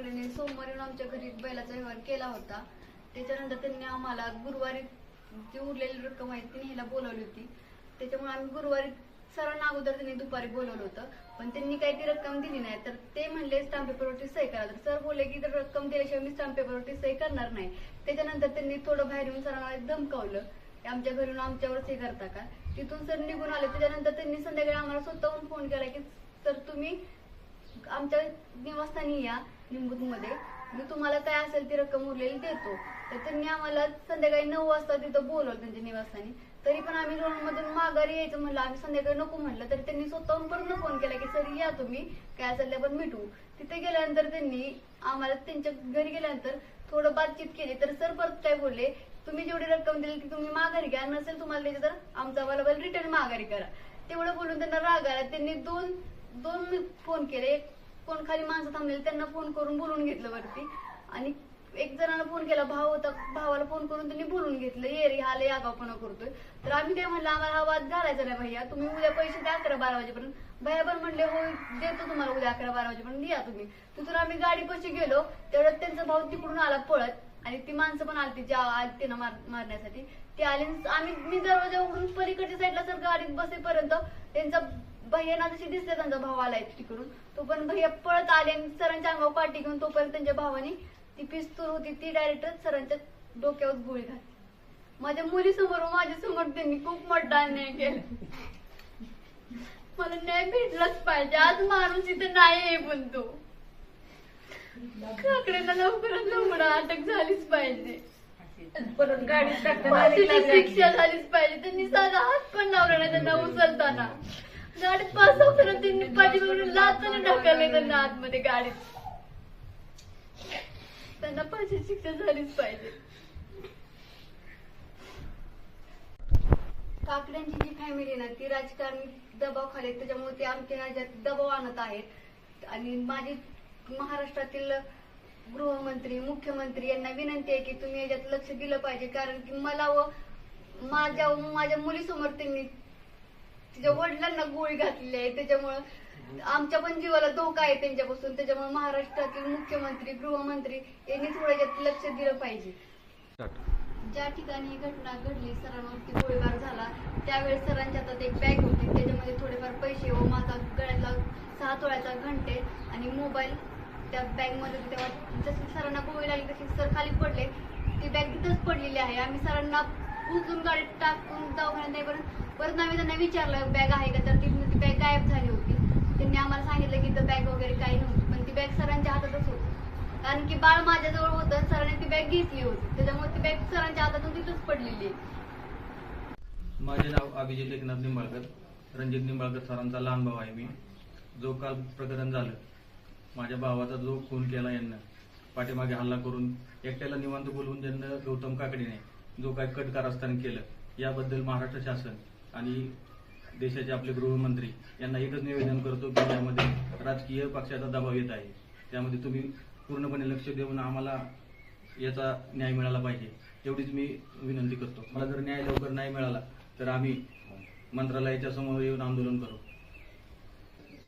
काकडेने सोमवारी येऊन आमच्या घरी बैलाचा व्यवहार केला होता. त्याच्यानंतर त्यांनी आम्हाला गुरुवारी जी उरलेली रक्कम आहे ती ह्याला बोलावली होती. त्याच्यामुळे आम्ही गुरुवारी सरांना अगोदर त्यांनी दुपारी बोलवलं होतं. पण त्यांनी काही ती रक्कम दिली नाही. तर ते म्हणले स्टॅम्प पेपरवरती सही करा. तर सर बोलले की तर रक्कम दिल्याशिवाय मी स्टॅम्प पेपरवरती सही करणार नाही. त्याच्यानंतर त्यांनी थोडं बाहेर येऊन सरांना धमकावलं आमच्या घरून आमच्यावर सही करता का? तिथून सर निघून आले. त्याच्यानंतर त्यांनी संध्याकाळी आम्हाला स्वतःहून फोन केला की सर तुम्ही आमच्या निवासस्थानी या. मध्ये मी म्हणजे तुम्हाला काय असेल ती रक्कम उरलेली देतो. तर त्यांनी आम्हाला संध्याकाळी नऊ वाजता तिथं बोलवलं त्यांच्या निवासस्थानी. तरी पण आम्ही लोनमधून माघारी यायचं म्हणलं आम्ही संध्याकाळी नको म्हणलं. तरी त्यांनी स्वतःहून परत फोन केला की सर या तुम्ही. काय असेल ते आपण मिटू तिथे गेल्यानंतर त्यांनी आम्हाला त्यांच्या घरी गेल्यानंतर थोडं बातचीत केली. तर सर परत काय बोलले तुम्ही जेवढी रक्कम दिली ती तुम्ही माघारी घ्या. नसेल तुम्हाला त्याची तर आमचा अवेलेबल रिटर्न माघारी करा. तेवढं बोलून त्यांना राग आला. त्यांनी दोन दोन फोन केले. कोण खाली माणसं थांबलेली त्यांना फोन करून बोलून घेतलं वरती. आणि एक जणांना फोन केला भाव होता भावाला फोन करून त्यांनी बोलून घेतलं ये रे हा लय आगावपणा करतोय. तर आम्ही काय म्हणलं आम्हाला हा वाद घालायचा नाही भैया तुम्ही उद्या पैसे द्या अकरा बारा वाजेपर्यंत. भैया पण म्हणले हो देतो तुम्हाला उद्या अकरा बारा वाजेपर्यंत या तुम्ही. तिथून आम्ही गाडी पशी गेलो तेवढ्यात त्यांचा भाऊ तिकडून आला पळत आणि ती माणसं पण आली ज्या आलती ना मार मारण्यासाठी. ते आले आम्ही मी दरवाजा उघडून पलीकडच्या साईडला सर गाडीत बसेपर्यंत त्यांचा भैयाना जशी दिसले त्यांचा भाव आलाय तिकडून. तो पण भैया पळत आले आणि सरांच्या अंगावर पाठी घेऊन तोपर्यंत त्यांच्या भावाने ती पिस्तूल होती ती डायरेक्ट सरांच्या डोक्यावर गोळी घातली. माझ्या मुलीसमोर व माझ्यासमोर त्यांनी खूप मोठा अन्याय केला. मला न्याय भेटलाच पाहिजे. आज माणूस इथे नाही आहे पण तो काकड्यांना लवकरात लवकर अटक झालीच पाहिजे. परत गाडीत शिक्षा झालीच पाहिजे. त्यांनी साधा हात पण लावला नाही त्यांना उचलताना. गाडीत पास होताना त्यांनी पाठीवरून लाचाने ढकलले त्यांना आतमध्ये गाडीत त्यांना पाचशे शिक्षा झालीच पाहिजे. काकड्यांची जी फॅमिली ना ती राजकारणी दबाव खाली त्याच्यामुळे ते आमच्या राज्यात दबाव आणत आहेत. आणि माझी महाराष्ट्रातील गृहमंत्री मुख्यमंत्री यांना विनंती आहे की तुम्ही याच्यात लक्ष दिलं पाहिजे. कारण की मला व माझ्या माझ्या मुलीसमोर त्यांनी तिच्या वडिलांना गोळी घातलेली आहे त्याच्यामुळं आमच्या पण जीवाला धोका आहे त्यांच्यापासून. त्याच्यामुळे महाराष्ट्रातील मुख्यमंत्री गृहमंत्री यांनी थोडं याच्यात लक्ष दिलं पाहिजे. ज्या ठिकाणी ही घटना घडली सरांवरती गोळीबार झाला त्यावेळेस सरांच्या हातात एक बॅग होती. त्याच्यामध्ये थोडेफार पैसे व माझा गळ्यातला सहा तोळ्याचा घंटे आणि मोबाईल त्या बॅगमध्ये होते. तेव्हा जशी सरांना गोळी लागली तशी सर खाली पडले. ती बॅग तिथंच पडलेली आहे. आम्ही सरांना उचलून गाडीत टाकून दवाखान्यात परत आम्ही त्यांना विचारलं बॅग आहे का? तर ती ती बॅग गायब झाली होती. त्यांनी आम्हाला सांगितलं की तर बॅग वगैरे काही नव्हती पण ती बॅग सरांच्या हातातच होती. कारण की बाळ माझ्याजवळ होतं सरांनी ती बॅग घेतली होती. त्याच्यामुळे ती बॅग सरांच्या हातातून तिथंच पडलेली माझे नाव अभिजित एकनाथ निंबाळकर रणजित निंबाळकर सरांचा लहान भाऊ आहे मी. जो काल प्रकरण झालं माझ्या भावाचा जो खून केला यांना पाठीमागे हल्ला करून एकट्याला निवांत बोलवून ज्यांना गौतम काकडीने जो काय कट कारस्थान केलं याबद्दल महाराष्ट्र शासन आणि देशाचे आपले गृहमंत्री यांना एकच निवेदन करतो की यामध्ये राजकीय पक्षाचा दबाव येत आहे. त्यामध्ये तुम्ही पूर्णपणे लक्ष देऊन आम्हाला याचा न्याय मिळाला पाहिजे. एवढीच मी विनंती करतो. मला जर न्याय लवकर नाही मिळाला तर आम्ही मंत्रालयाच्या समोर येऊन आंदोलन करू.